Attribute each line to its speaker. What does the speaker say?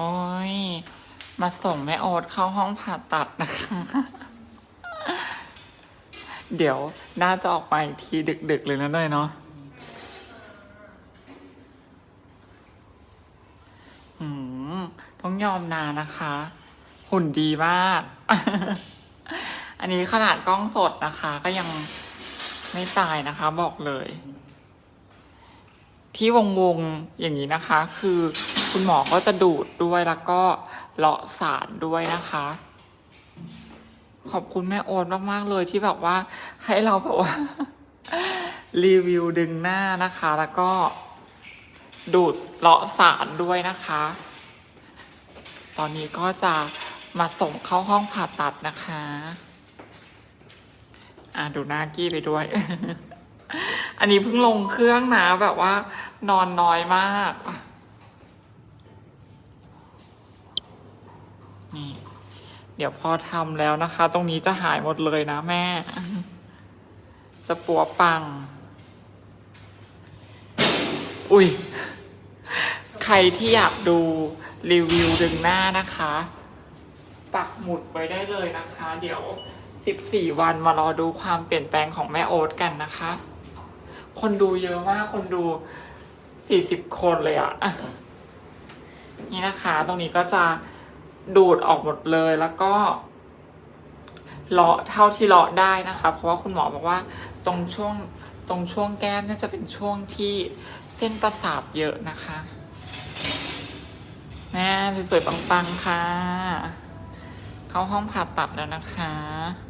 Speaker 1: โอ้ย มาส่งแม่โอ๊ตเข้าห้องผ่าตัดนะคะ เดี๋ยวน่าจะออกมาอีกทีดึกๆเลยนะด้วยเนาะอืมต้องยอมนานะคะ หุ่นดีมาก อันนี้ขนาดกล้องสดนะคะ ก็ยังไม่ตายนะคะ บอกเลย ที่วงวงๆอย่างนี้นะคะ คือ คุณหมอก็จะดูดด้วยแล้วก็เลาะสารด้วยนะคะ ขอบคุณแม่โอนมาก ๆ เลยที่แบบว่าให้เราแบบว่า รีวิวดึงหน้านะคะ แล้วก็ดูดเลาะสารด้วยนะคะ ตอนนี้ก็จะมาส่งเข้าห้องผ่าตัดนะคะ อ่าดูหน้ากี้ไปด้วย อันนี้เพิ่งลงเครื่องนะแบบว่านอนน้อยมาก นี่ เดี๋ยวพอทำแล้วนะคะ ตรงนี้จะหายหมดเลยนะแม่ จะปัวปัง อุ้ย ใครที่อยากดูรีวิวดึงหน้านะคะ ปักหมุดไว้ได้เลยนะคะ เดี๋ยว 14 วันมารอดูความเปลี่ยนแปลงของแม่โอ๊ตกันนะคะ คนดูเยอะมาก คนดู 40 คนเลยอะนี่นะคะ ตรงนี้ก็จะ ดูดออกหมดเลยแล้วก็เลาะเท่าที่เลาะได้นะคะ เพราะว่าคุณหมอบอกว่าตรงช่วงตรงช่วงแก้มน่าจะเป็นช่วงที่เส้นประสาทเยอะนะคะแม่สวยๆปังๆค่ะ เข้าห้องผ่าตัดแล้วนะคะ